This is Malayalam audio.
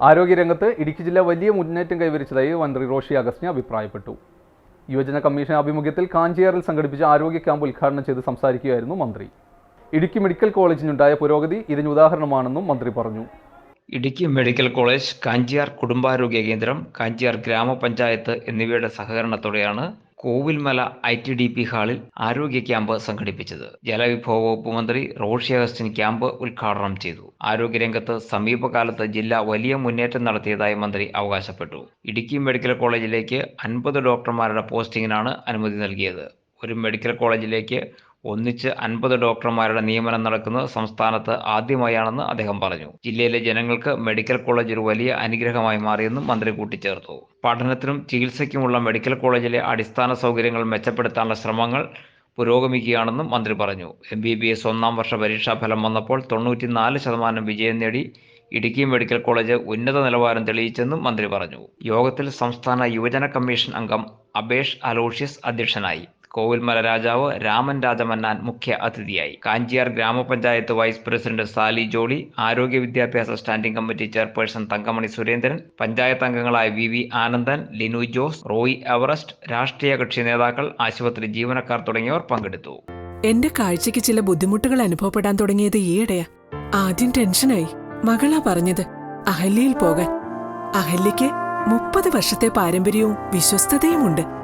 ആരോഗ്യരംഗത്ത് ഇടുക്കി ജില്ല വലിയ മുന്നേറ്റം കൈവരിച്ചതായി മന്ത്രി റോഷി അഗസ്റ്റിന് അഭിപ്രായപ്പെട്ടു. യുവജന കമ്മീഷൻ ആഭിമുഖ്യത്തിൽ കാഞ്ചിയാറിൽ സംഘടിപ്പിച്ച ആരോഗ്യ ക്യാമ്പ് ഉദ്ഘാടനം ചെയ്ത് സംസാരിക്കുകയായിരുന്നു മന്ത്രി. ഇടുക്കി മെഡിക്കൽ കോളേജിനുണ്ടായ പുരോഗതി ഇതിന് ഉദാഹരണമാണെന്നും മന്ത്രി പറഞ്ഞു. ഇടുക്കി മെഡിക്കൽ കോളേജ് കാഞ്ചിയാർ കുടുംബാരോഗ്യ കേന്ദ്രം കാഞ്ചിയാർ ഗ്രാമപഞ്ചായത്ത് എന്നിവയുടെ സഹകരണത്തോടെയാണ് Kovilmala I T D P ഹാളിൽ ആരോഗ്യ ക്യാമ്പ് സംഘടിപ്പിച്ചത്. ജലവിഭവ വകുപ്പ് മന്ത്രി റോഷി അഗസ്റ്റിൻ ക്യാമ്പ് ഉദ്ഘാടനം ചെയ്തു. ആരോഗ്യരംഗത്ത് സമീപകാലത്ത് ജില്ല വലിയ മുന്നേറ്റം നടത്തിയതായി മന്ത്രി അവകാശപ്പെട്ടു. ഇടുക്കി മെഡിക്കൽ കോളേജിലേക്ക് അൻപത് ഡോക്ടർമാരുടെ പോസ്റ്റിംഗിനാണ് അനുമതി നൽകിയത്. ഒരു മെഡിക്കൽ കോളേജിലേക്ക് ഒന്നിച്ച് അൻപത് ഡോക്ടർമാരുടെ നിയമനം നടക്കുന്നത് സംസ്ഥാനത്ത് ആദ്യമായാണെന്ന് അദ്ദേഹം പറഞ്ഞു. ജില്ലയിലെ ജനങ്ങൾക്ക് മെഡിക്കൽ കോളേജ് ഒരു വലിയ അനുഗ്രഹമായി മാറിയെന്നും മന്ത്രി കൂട്ടിച്ചേർത്തു. പഠനത്തിനും ചികിത്സയ്ക്കുമുള്ള മെഡിക്കൽ കോളേജിലെ അടിസ്ഥാന സൗകര്യങ്ങൾ മെച്ചപ്പെടുത്താനുള്ള ശ്രമങ്ങൾ പുരോഗമിക്കുകയാണെന്നും മന്ത്രി പറഞ്ഞു. എം ബി ബി എസ് ഒന്നാം വർഷ പരീക്ഷാ ഫലം വന്നപ്പോൾ തൊണ്ണൂറ്റിനാല് ശതമാനം വിജയം നേടി ഇടുക്കി മെഡിക്കൽ കോളേജ് ഉന്നത നിലവാരം തെളിയിച്ചെന്നും മന്ത്രി പറഞ്ഞു. യോഗത്തിൽ സംസ്ഥാന യുവജന കമ്മീഷൻ അംഗം അബേഷ് അലോഷ്യസ് അധ്യക്ഷനായി. കോവിൽമല രാജാവ് രാമൻ രാജമന്നാൻ മുഖ്യ അതിഥിയായി. കാഞ്ചിയാർ ഗ്രാമപഞ്ചായത്ത് വൈസ് പ്രസിഡന്റ് സാലി ജോളി ആരോഗ്യ വിദ്യാഭ്യാസ standing committee chairperson Thankamani Surendran panchayat അംഗങ്ങളായ V V Anandan Linu Jose Roy Everest രാഷ്ട്രീയ കക്ഷി നേതാക്കൾ ആശുപത്രി ജീവനക്കാർ തുടങ്ങിയവർ പങ്കെടുത്തു. എന്റെ കാഴ്ചയ്ക്ക് ചില ബുദ്ധിമുട്ടുകൾ അനുഭവപ്പെടാൻ തുടങ്ങിയത് ഈയിടെയാ. ആദ്യം ടെൻഷനായി. മകളാ പറഞ്ഞത് അഹല്യയിൽ പോകാൻ. അഹല്യയ്ക്ക് മുപ്പത് വർഷത്തെ പാരമ്പര്യവും വിശ്വസ്തതയുമുണ്ട്.